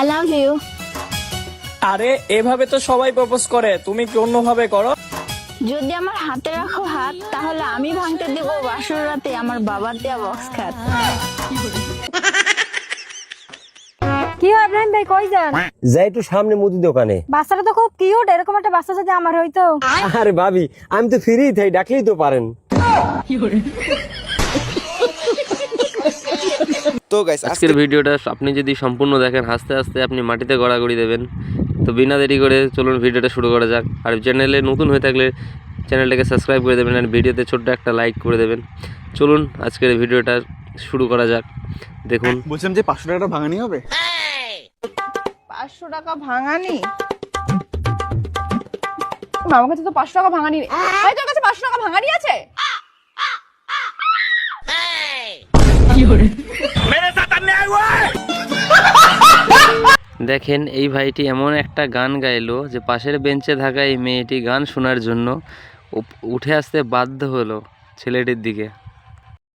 I love you আরে এভাবে তো সবাই প্রপোজ করে। তুমি কি অন্যভাবে করো? যদি আমার হাতে রাখো হাত তাহলে আমি ভাঙতে দিব বাসর রাতে আমার বাবার দেয়া বক্স খাট কি হয় ইব্রাহিম ভাই কই যান? যাই একটু সামনে মুদি দোকানে। বাচ্চাটা তো খুব কিউট এরকম একটা বাচ্চা যদি আমার হইতো। আরে ভাবি আমি তো ফ্রি থাই ডাকলেই তো পারেন। তো গাইস আজকের ভিডিওটা আপনি যদি সম্পূর্ণ দেখেন হাসতে হাসতে আপনি মাটিতে গড়াগড়ি দেবেন। তো বিনা দেরি করে চলুন ভিডিওটা শুরু করা যাক। আর চ্যানেলে নতুন হয়ে থাকলে চ্যানেলটাকে সাবস্ক্রাইব করে দেবেন আর ভিডিওতে ছোট্ট একটা লাইক করে দেবেন। চলুন আজকের ভিডিওটা শুরু করা যাক। দেখুন। বলছিলাম যে পাঁচশো টাকাটা ভাঙানি হবে? পাঁচশো টাকা ভাঙানি? আমার কাছে তো পাঁচশো টাকা ভাঙানি নেই। ভাই তোর কাছে পাঁচশো টাকা ভাঙানি আছে? দেখেন এই ভাইটি এমন একটা গান গাইলো যে পাশের বেঞ্চে থাকা এই মেয়েটি গান শোনার জন্য উপ- উঠে আসতে বাধ্য হলো ছেলেটির দিকে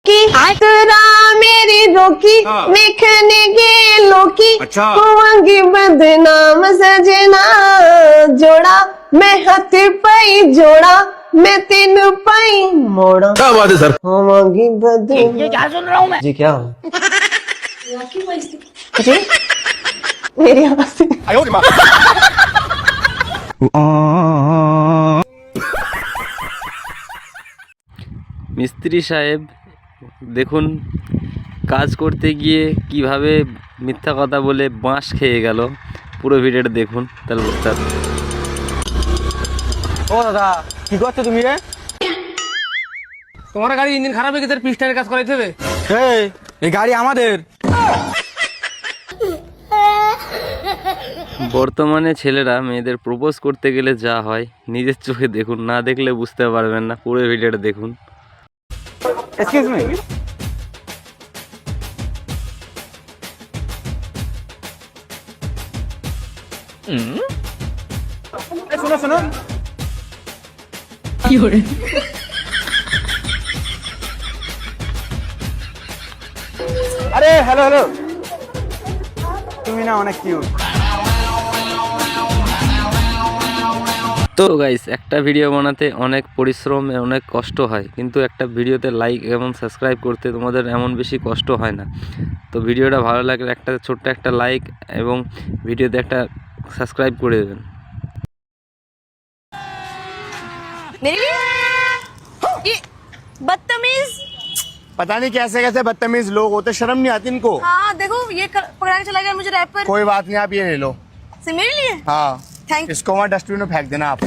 की तेरा मेरी रोकी देखने के लोकी होंगी बदनाम सजना जोड़ा मैं हाथ पाई जोड़ा मैं तीन पाई मोड़ा क्या बात है सर होंगी बदनाम ये क्या सुन रहा हूँ मैं जी क्या जी मेरी आवाज से মিস্ত্রি সাহেব দেখুন কাজ করতে গিয়ে কীভাবে মিথ্যা কথা বলে বাঁশ খেয়ে গেল। পুরো ভিডিওটা দেখুন তাহলে বুঝতে। ও দাদা কি করছ তুমি রে? তোমার গাড়ি ইঞ্জিন খারাপ হয়ে গেছে পিস্টারের কাজ করাইতে হবে। এই গাড়ি আমাদের। বর্তমানে ছেলেরা মেয়েদের প্রপোজ করতে গেলে যা হয় নিজের চোখে দেখুন না দেখলে বুঝতে পারবেন না। পুরো ভিডিওটা দেখুন। এক্সকিউজ মি শোনো শোনো আরে হ্যালো হ্যালো তুমি না অনেক কিউট তো গাইস একটা ভিডিও বানাতে অনেক পরিশ্রম অনেক কষ্ট হয় কিন্তু একটা ভিডিওতে লাইক এবং সাবস্ক্রাইব করতে তোমাদের এমন বেশি কষ্ট হয় না তো ভিডিওটা ভালো লাগলে একটা ছোট্ট একটা লাইক এবং ভিডিওতে একটা সাবস্ক্রাইব করে দেবেন ये बदतमीज पता नहीं कैसे कैसे बदतमीज लोग होते शर्म नहीं आती इनको हाँ देखो ये कर- पकड़ा के चला गया मुझे रैपर कोई बात नहीं आप ये ले लो से मेरे लिए हाँ थैंक इसको वहाँ डस्टबिन में फेंक देना आप